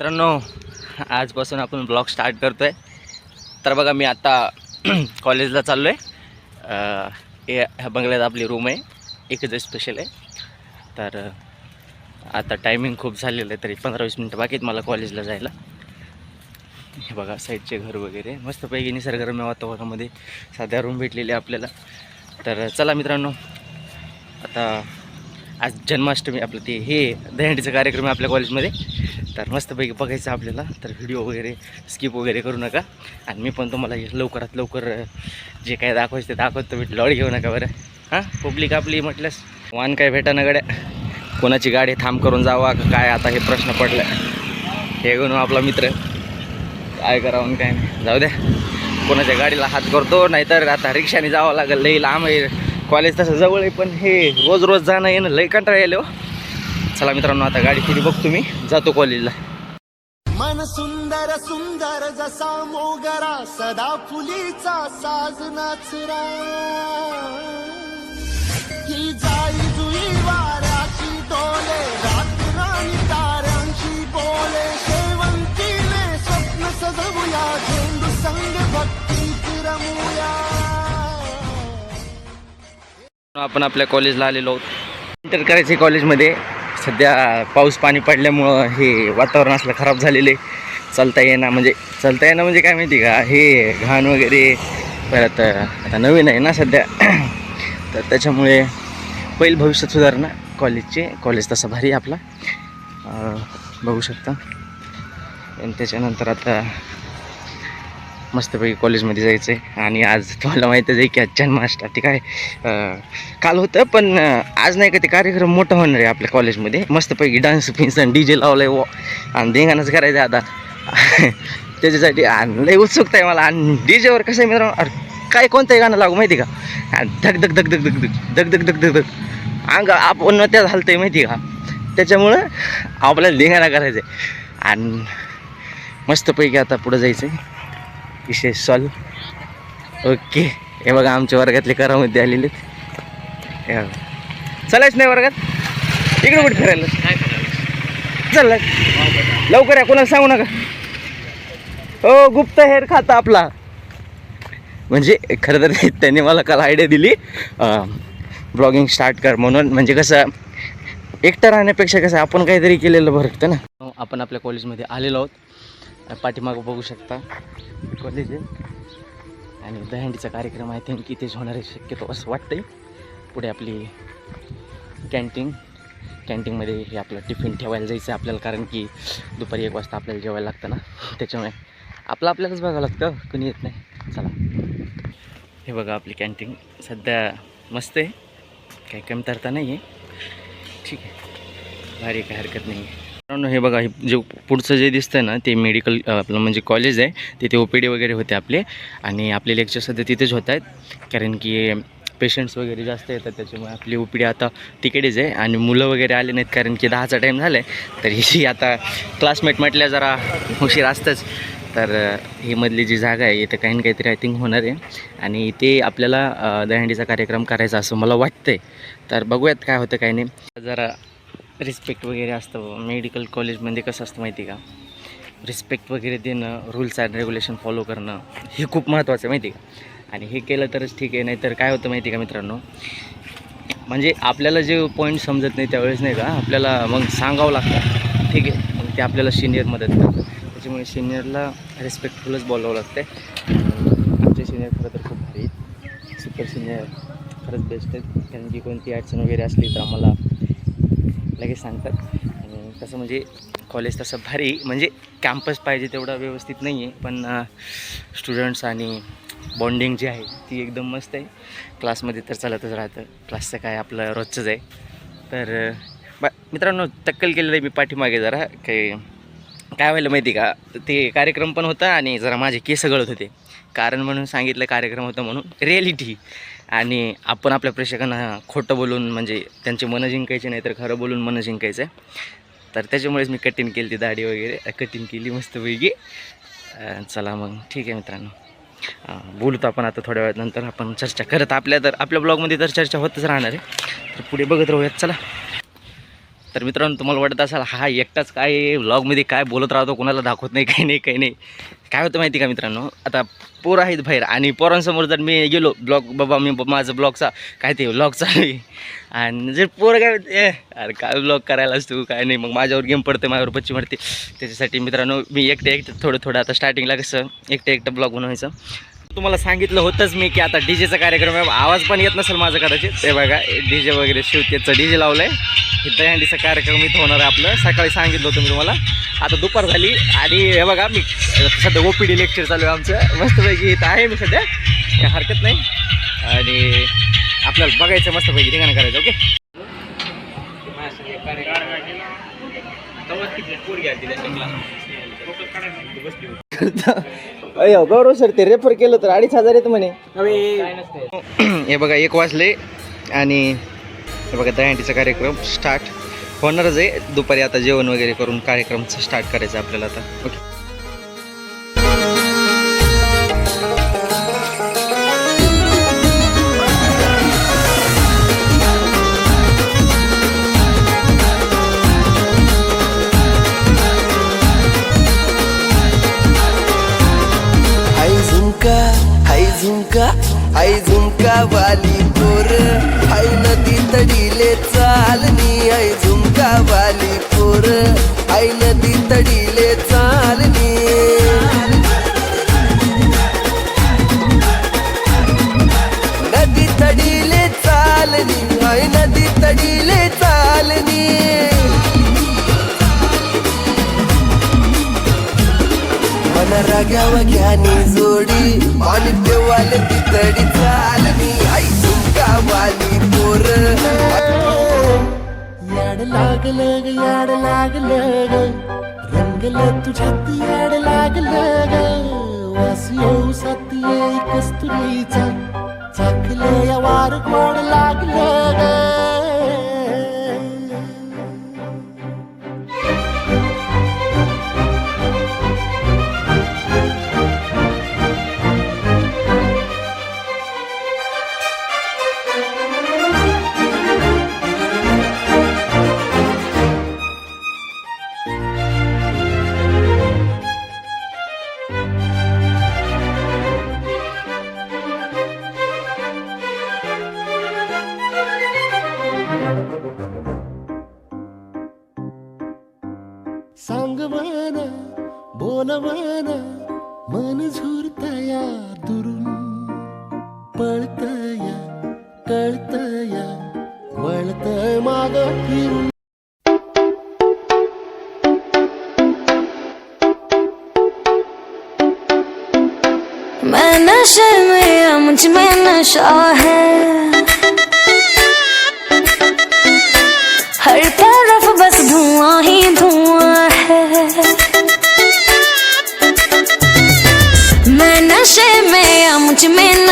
मित्रांनो आजपासून आपण ब्लॉग स्टार्ट करतो आहे तर बघा मी आता कॉलेजला चाललो आहे ह्या बंगल्यात आपली रूम आहे. एकच स्पेशल आहे. तर आता टायमिंग खूप झालेलं आहे तरी पंधरा वीस मिनटं बाकी आहेत मला कॉलेजला जायला. हे बघा साईडचे घर वगैरे. मस्तपैकी निसर्गरम्य वातावरणामध्ये साध्या रूम भेटलेली आहे आपल्याला. तर चला मित्रांनो आता आज जन्माष्टमी आपलं ते हे दहीहंडीचा कार्यक्रम आहे आपल्या कॉलेजमध्ये तर मस्तपैकी बघायचं आपल्याला तर व्हिडिओ वगैरे स्किप वगैरे करू नका. आणि मी पण तुम्हाला लवकरात लवकर जे काय दाखवायचं ते दाखवतो मी लॉड घेऊ नका बरं. हां? पब्लिक आपली म्हटल्यास वान काय भेटा ना गड्या? कोणाची गाडी थांब करून जावा का काय? आता हे प्रश्न पडला हे घेऊन आपला मित्र. काय करावं काय नाही. जाऊ द्या. कोणाच्या गाडीला हात करतो नाहीतर आता रिक्षाने जावं लागेल. लई लांब आहे. कॉलेज तसं जवळ आहे पण हे रोज रोज जाणं येणं लई कंटाळा यायला हो. चला मित्रांनो आता गाडी किती बघतो मी. जातो कॉलेजला. मन सुंदर सुंदर जसा मोगरा सदा फुलीचा साज नाचरा ही जाई जुई वाऱ्याची डोले रात्री ताऱ्यांची बोले. शेवंतीने स्वप्न सजवूया झेंडू संग भक्त आपण आपल्या कॉलेजला आलेलो आहोत. इंटर करायचे कॉलेजमध्ये सध्या पाऊस पाणी पडल्यामुळं हे वातावरण असलं खराब झालेलं आहे. चालता येणं म्हणजे चालता येणं म्हणजे काय माहिती का? हे घाण वगैरे परत आता नवीन आहे ना सध्या. तर त्याच्यामुळे पहिल भविष्यात सुधारणा. कॉलेजचे कॉलेज तसा भारी आहे आपला. बघू शकता. आणि त्याच्यानंतर आता मस्तपैकी कॉलेजमध्ये जायचं आहे आणि आज तुम्हाला माहीतच आहे की आज जन्माष्टमी ते काय काल होतं पण आज नाही का ते कार्यक्रम मोठा होणार आहे आपल्या कॉलेजमध्ये मस्तपैकी डान्स फिन्स डी जे लावलं आहे आणि धिंगाणंच करायचं आहे आता त्याच्यासाठी आणि लई उत्सुकता आहे मला आणि डी जेवर कसं आहे मित्रांनो अरे काय कोणतंही गाणं लागू माहिती का धग धक धक धक धक धक धक धक धक धक धक अंग आपण त्यात आहे माहिती का त्याच्यामुळं आपल्याला धिंगाणा करायचं आहे आणि मस्तपैकी आता पुढं जायचं आहे विषय सॉल्व ओके. हे बघा आमच्या वर्गातले करामध्ये आलेले. चलायच नाही वर्गात. इकडे कुठे फिरायला? चल. लवकर या कोणाला सांगू नका. हो गुप्त हेर खाता आपला. म्हणजे खरं तर त्यांनी मला काल आयडिया दिली. ब्लॉगिंग स्टार्ट कर म्हणून. म्हणजे कसं एकटं राहण्यापेक्षा कसं आपण काहीतरी केलेलं बरं ना. आपण आपल्या कॉलेजमध्ये आलेलो आहोत. पाठीमागं बघू शकता. कॉलेज आहे. आणि दहंडीचा कार्यक्रम आय थिंक इथेच होणार आहे शक्यतो असं वाटतंय. पुढे आपली कॅन्टीन कॅन्टीनमध्ये हे आपलं टिफिन ठेवायला जायचं आहे आपल्याला कारण की दुपारी एक वाजता आपल्याला जेवायला लागतं ना. त्याच्यामुळे आपलं आपल्यालाच बघावं लागतं कुणी येत नाही. चला. हे बघा आपली कॅन्टीन सध्या मस्त आहे. काही कमतरता नाही आहे ठीक आहे. भारी काही हरकत नाही आहे मित्रांनो हे बघा हे जे पुढचं जे दिसतं ना ते मेडिकल आपलं म्हणजे कॉलेज आहे तिथे ओ पी डी वगैरे होते आपले. आणि आपले लेक्चर सध्या तिथेच होत आहेत. कारण की पेशंट्स वगैरे जास्त येतात त्याच्यामुळे आपली ओ पी डी आता तिकडेच आहे. आणि मुलं वगैरे आले नाहीत कारण की दहाचा टाईम झाला आहे तर ही आता क्लासमेट म्हटल्या जरा उशीर असतंच. तर ही मधली जी जागा आहे इथं काही ना काहीतरी आय थिंक होणार आहे. आणि इथे आपल्याला दहंडीचा कार्यक्रम करायचा असं मला वाटतं आहे तर बघूयात काय होतं काय नाही. जरा रिस्पेक्ट वगैरे असतं. मेडिकल कॉलेजमध्ये कसं असतं माहिती आहे का? रिस्पेक्ट वगैरे देणं रूल्स अँड रेग्युलेशन फॉलो करणं हे खूप महत्त्वाचं आहे माहिती आहे का? आणि हे केलं तरच ठीक आहे नाहीतर काय होतं माहिती आहे का मित्रांनो? म्हणजे आपल्याला जे पॉईंट समजत नाही त्यावेळेस नाही का आपल्याला मग सांगावं लागतं. ठीक आहे मग ते आपल्याला सिनियर मदत करतं. त्याच्यामुळे सिनियरला रिस्पेक्टफुलच बोलावं लागतं आमचे सिनियर खरं तर खूप भारी सुपर सिनियर खरंच बेस्ट आहेत. कारण की कोणती अडचण वगैरे असली तर आम्हाला लगेच सांगतात. आणि तसं म्हणजे कॉलेज तसं भारी म्हणजे कॅम्पस पाहिजे तेवढा व्यवस्थित नाही आहे पण स्टुडंट्स आणि बॉन्डिंग जी आहे ती एकदम मस्त आहे. क्लासमध्ये तर चालतच राहतं. क्लासचं काय आपलं रोजचंच आहे. तर बा मित्रांनो तक्कल केलेलं आहे मी पाठीमागे जरा. काही काय व्हायला माहिती का? ते कार्यक्रम पण होता आणि जरा माझे केस गळत होते. कारण म्हणून सांगितलं कार्यक्रम होतं म्हणून. रिॲलिटी आणि आपण आपल्या प्रेक्षकांना खोटं बोलून म्हणजे त्यांचे मनं जिंकायचे नाही तर खरं बोलून मनं जिंकायचं. तर त्याच्यामुळेच मी कटिंग केली ती दाढी वगैरे. कटिंग केली मस्तपैकी वेगळी चला मग. ठीक आहे मित्रांनो. बोलतो बोलूत आपण आता थोड्या वेळात नंतर आपण चर्चा करत आपल्या तर आपल्या ब्लॉगमध्ये तर चर्चा होतच राहणार आहे. तर पुढे बघत राहूयात. चला. तर मित्रांनो तुम्हाला वाटत असाल हा एकटाच काय व्लॉगमध्ये काय बोलत राहतो कोणाला दाखवत नाही काही नाही काही नाही. काय होतं माहिती का मित्रांनो? आता पोरं आहेत बाहेर आणि पोरांसमोर जर मी गेलो ब्लॉग बाबा मी माझं ब्लॉगचा काय ते व्लॉग चालू आहे. आणि जर पोरं काय "ए, अरे काय ब्लॉग करायलाच तू काय नाही. मग माझ्यावर गेम पडते माझ्यावर बच्ची मारते. त्याच्यासाठी मित्रांनो मी एकटे एकटं थोडं थोडं आता स्टार्टिंगला कसं एकटं एकटं ब्लॉग बनवायचं. तुम्हाला सांगितलं होतंच मी की आता डीजेचा कार्यक्रम आहे. आवाज पण येत नसेल माझं कदाचित. ते बघा डीजे वगैरे शिवतेचं डीजे लावलं आहे इथं हँडीचा कार्यक्रम इथं होणार आहे आपलं. सकाळी सांगितलं होतं मी तुम्हाला. आता दुपार झाली आणि हे बघा मी सध्या ओ पी डी लेक्चर चालू आहे आमचं. मस्तपैकी इथं आहे मी सध्या. काय हरकत नाही. आणि आपल्याला बघायचं मस्तपैकी ठिकाण करायचं ओके? अयो गौरव सर ते रेफर केलं तर अडीच हजार येतं म्हणे. हे बघा एक वाजले आणि हे बघा दहीहंडीचा कार्यक्रम स्टार्ट होणारच आहे. दुपारी आता जेवण वगैरे करून कार्यक्रम स्टार्ट करायचा आपल्याला आता. ओके आई झुमका वाली पोर. आई नदी तडीले चालनी आई झुमका वाली पोर. आई नदी तडीले चालनी नदी तडीले चालनी आई नदी तडीले चालनी मन रागावा घ्यानी जोडी. आणि देव याड लागलं ग रंगलं तुझ्यात याड लागलं ग वास येऊ साथ येई कस्तुरीचा चाकलं या वार गोड लागलं ग पळतया कळतया वळतय माग फिरून मैं नशे में या मुझ में नशा है हर तरफ बस धुआं ही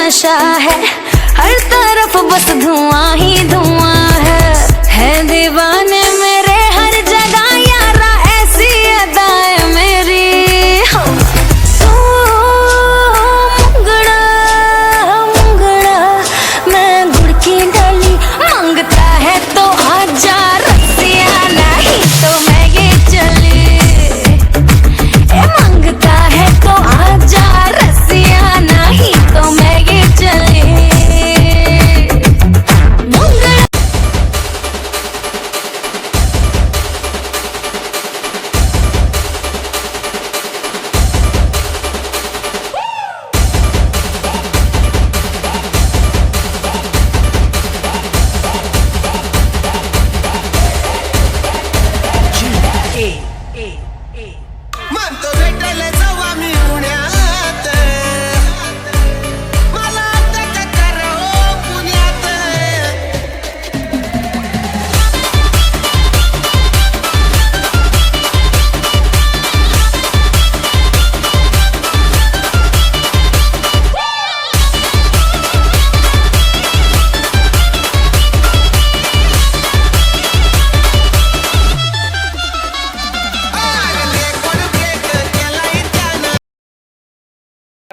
नशा है। हर तरफ बस धुआं ही धुआं।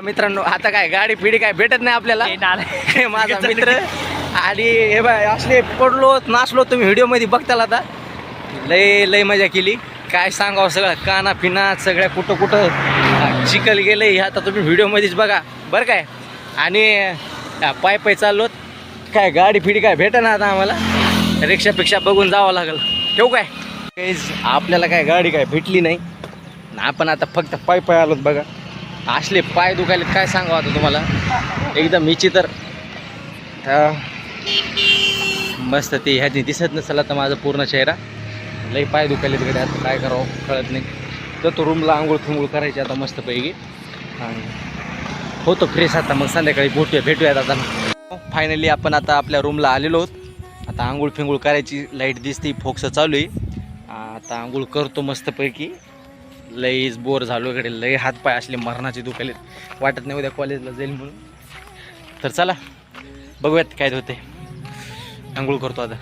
मित्रांनो आता काय गाडी पिढी काय भेटत नाही आपल्याला? हे माझा मित्र. आणि हे बाय असले पडलो नाचलो तुम्ही व्हिडिओमध्ये बघताल आता. लय लय मजा केली. काय सांगावं सगळं काना पिना सगळ्या कुठं कुठं. चिखल गेलं हे आता तुम्ही व्हिडिओमध्येच बघा. बरं काय? आणि पाय पाय चाललोत. काय गाडी फिडी काय भेटा ना आता आम्हाला? रिक्षापेक्षा बघून जावं लागेल. ठेवू काय? आपल्याला काय गाडी काय भेटली नाही. आपण आता फक्त पाय पाय आलोत बघा. असले पाय दुखायले काय सांगावं आता तुम्हाला? एकदम हिची तर. मस्त ते ह्याची दिसत नसेल आता माझा पूर्ण चेहरा. लई पाय दुखायले तिकडे आता काय करावं कळत नाही. तर तो रूमला आंघोळ फिंगोळ करायची आता मस्तपैकी. आणि होतो फ्रेश आता मग संध्याकाळी भेटूया भेटूयात आता फायनली आपण आता आपल्या रूमला आलेलो आहोत. आता आंघोळ फिंगोळ करायची लाइट दिसते फोक्स चालू आहे. आता आंघोळ करतो मस्तपैकी. लईच बोर झालो इकडे लई हातपाय असले मरणाचे दुखायले वाटत नाही उद्या कॉलेजला जाईल म्हणून. तर चला बघूयात काय होते आंघोळ करतो आता.